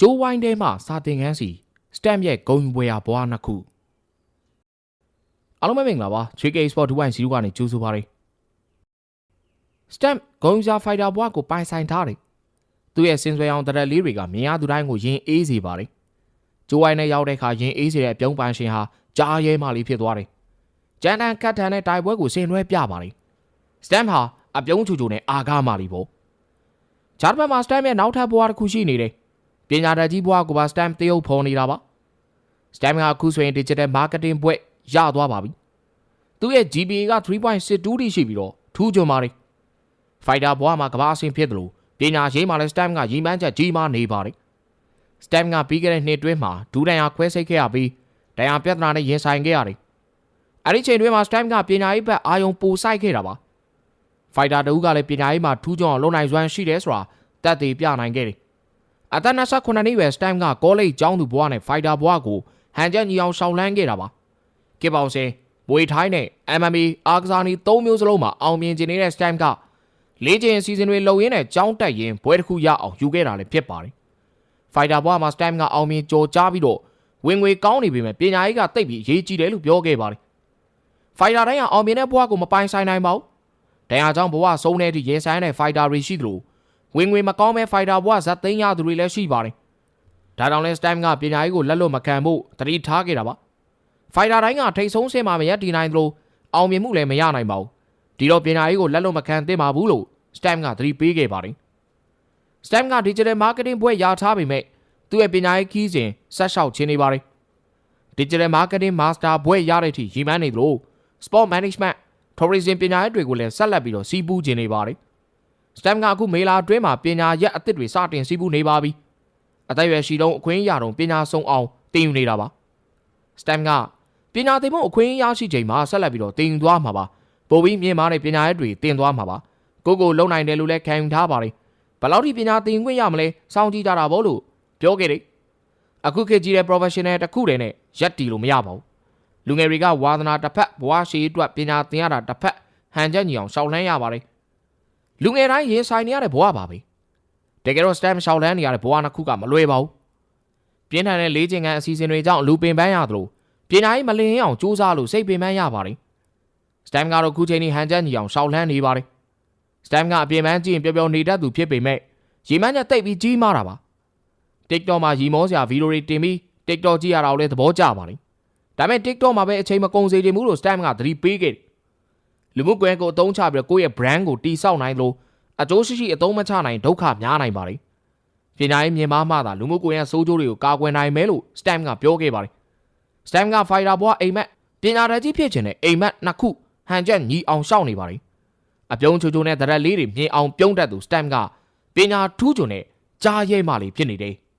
ဂျိုးဝိုင်းထဲမှာစာတင်ခန်းစီစတမ်ရဲ့ဂုံယူပွဲရာဘွားနှစ်ခုအားလုံးပဲမင်္ဂလာပါ JK Sport 2.0ကနေကြိုးဆိုပါရစေစတမ်ဂုံယူစာဖိုက်တာဘွားကိုပိုင်ဆိုင်ထားတယ်သူ့ရဲ့စင်ဆွဲအောင်တရက်လေးတွေကမြင်ရသူတိုင်းကိုရင်အေးစေပါတယ်ဂျိုးဝိုင်းနဲ့ရောက်တဲ့အခါရင်အေးစေတဲ့အပြုံးပိုင်ရှင်ဟာကြားရဲမှလေးဖြစ်သွားတယ်ကြမ်းတမ်းကတ်ထန်တဲ့တိုင်ပွဲကိုဆင်နွှဲပြပါတယ်စတမ်ဟာအပြုံးချူချူနဲ့အာကားမှလေးပေါ့ဂျာတ်ဘတ်မှာစတမ်ရဲ့နောက်ထပ်ဘွားတစ်ခုရှိနေတယ် ပညာတတ်ကြီးဘွားကိုပါ stamp တရုပ်ဖော်နေတာပါ stamp ကအခုဆိုရင် digital marketing ဘွဲ့ရသွားပါပြီသူ့ရဲ့ GPA က3.62တိရှိပြီးတော့ထူးချွန်ပါတယ် fighter ဘွားမှာကမ္ဘာအဆင့်ဖြစ်တယ်လို့ပညာရေးမှာလည်း stamp ကရည်မှန်းချက်ကြီးမားနေပါတယ် stamp ကပြီးခဲ့တဲ့နှစ်တွင်းမှာဒူးတန်အားခွဲစိတ်ခဲ့ရပြီးတန်အားပြဿနာနဲ့ရင်ဆိုင်ခဲ့ရတယ်အဲ့ဒီချိန်တွင်းမှာ stamp ကပညာရေးဘက်အာယုံပိုစိုက်ခဲ့တာပါ fighter တူကလည်းပညာရေးမှာထူးချွန်အောင်လုပ်နိုင်စွမ်းရှိတယ်ဆိုတာတက်သေးပြနိုင်ခဲ့တယ် အသက်29နှစ်ရွယ်စတမ်ကကောလိပ်ကျောင်းသူဘွားနဲ့ဖိုက်တာဘွားကိုဟန်ချက်ညီအောင်ရှောင်လန်းခဲ့တာပါ။ကစ်ပေါင်စင်မွေထိုင်းနဲ့ MMA အာကစားနီ၃မျိုးစလုံးမှာအောင်မြင်ခြင်းနေတဲ့စတမ်ကလေးကျင်စီဇန်တွေလုံရင်းနဲ့ကျောင်းတက်ရင်ဘွဲတစ်ခုရအောင်ယူခဲ့တာလည်းဖြစ်ပါတယ်။ဖိုက်တာဘွားမှာစတမ်ကအောင်မြင်ကြော်ကြားပြီးတော့ဝင်ငွေကောင်းနေပြီမဲ့ပညာရေးကတိတ်ပြီးအရေးကြီးတယ်လို့ပြောခဲ့ပါတယ်။ဖိုက်တာတိုင်းကအောင်မြင်တဲ့ဘွားကိုမပိုင်ဆိုင်နိုင်ပါဘူး။တရားကြောင့်ဘွားဆုံးတဲ့အထိရင်ဆိုင်တဲ့ဖိုက်တာတွေရှိသလို ဝင်ငွေမကောင်းမဲ့ဖိုက်တာဘွားဇက်သိန်းရသူတွေလည်းရှိပါတယ်။ဒါကြောင့်လဲစတမ်ကပညာရေးကိုလက်လွတ်မခံဖို့တတိထားခဲ့တာပါ။ဖိုက်တာတိုင်းကထိတ်ဆုံးဆင်းမှာမရက်တည်နိုင်သလိုအောင်မြင်မှုလည်းမရနိုင်ပါဘူး။ဒီတော့ပညာရေးကိုလက်လွတ်မခံသင့်ပါဘူးလို့စတမ်ကတတိပေးခဲ့ပါတယ်။စတမ်က digital marketing ဘွဲ့ရထားပေမဲ့သူ့ရဲ့ပညာရေးခီးစဉ်ဆက်လျှောက်ခြင်းနေပါတယ်။ digital marketing master ဘွဲ့ရတဲ့အထိရည်မှန်းနေသလို sport management tourism ပညာရေးတွေကိုလည်းဆက်လက်ပြီးတော့စီးပူးခြင်းနေပါတယ်။ စတမ်ကအခုမေလာအတွင်းမှာပညာရက်အသစ်တွေစတင်စီးပူးနေပါပြီ။အသက်အရွယ်ရှိတုံးအခွင့်အရေးတုံးပညာဆုံးအောင်တင်ယူနေတာပါ။စတမ်ကပညာသင်ဖို့အခွင့်အရေးရရှိချိန်မှာဆက်လက်ပြီးတော့တင်ယူသွားမှာပါ။ပိုပြီးမြင့်မားတဲ့ပညာရက်တွေတင်သွားမှာပါ။ကိုကိုလုံနိုင်တယ်လို့လည်းခံယူထားပါတယ်။ဘယ်လောက်ထိပညာသင်ခွင့်ရမလဲစောင့်ကြည့်ကြတာပေါ့လို့ပြောခဲ့တယ်။အခုခေတ်ကြီးတဲ့ professional တစ်ခုတည်းနဲ့ရက်တီလို့မရပါဘူး။လူငယ်တွေကဝါသနာတစ်ဖက်ဘဝရှိအတွက်ပညာသင်ရတာတစ်ဖက်ဟန်ချက်ညီအောင်ရှောက်လှမ်းရပါတယ်။ လူငယ်တိုင်းရင်ဆိုင်နေရတဲ့ဘဝပါပဲတကယ်တော့ stem ရှောက်လန်းနေရတဲ့ဘဝနှစ်ခုကမလွယ်ပါဘူးပြင်းထန်တဲ့လေးချိန်ကန်အစီအစဉ်တွေကြောင့်လူပင်ပန်းရသလိုပညာရေးမလင်အောင်စူးစမ်းလို့စိတ်ပင်ပန်းရပါတယ် stem ကတော့ခုချိန်นี้ဟန်ချက်ညီအောင်ရှောက်လန်းနေပါတယ် stem ကအပြင်ပန်းကြည့်ရင်ပျော်ပျော်နေတတ်သူဖြစ်ပေမဲ့ရီမန်းချက်တိတ်ပြီးကြီးမားတာပါ TikTok မှာရီမောစရာဗီဒီယိုတွေတင်ပြီး TikTok ကြည့်ရတာကိုလည်းသဘောကျပါတယ်ဒါပေမဲ့ TikTok မှာပဲအချိန်မကုန်စေချင်ဘူးလို့ stem ကသတိပေးခဲ့တယ် လူမှုကွန်ရက်ကိုအသုံးချပြီးတော့ကိုယ့်ရဲ့ brand ကိုတိစောက်နိုင်လို့အကျိုးရှိရှိအသုံးမချနိုင်ဒုက္ခများနိုင်ပါတယ်။ပညာရေးမြင်မားမှသာလူမှုကွန်ရက်ဆိုးကျိုးတွေကိုကာကွယ်နိုင်မယ်လို့ Stam ကပြောခဲ့ပါတယ်။ Stam က fighter ဘွားအိမ်မက်ပညာတတ်ကြီးဖြစ်ခြင်းနဲ့အိမ်မက်နှစ်ခုဟန်ချက်ညီအောင်ရှောက်နေပါတယ်။အပြုံးချိုချိုနဲ့တရက်လေးတွေမြင်အောင်ပြုံးတတ်သူ Stam ကပညာထူးချွန်နဲ့ကြားရဲမှလေးဖြစ်နေတယ်။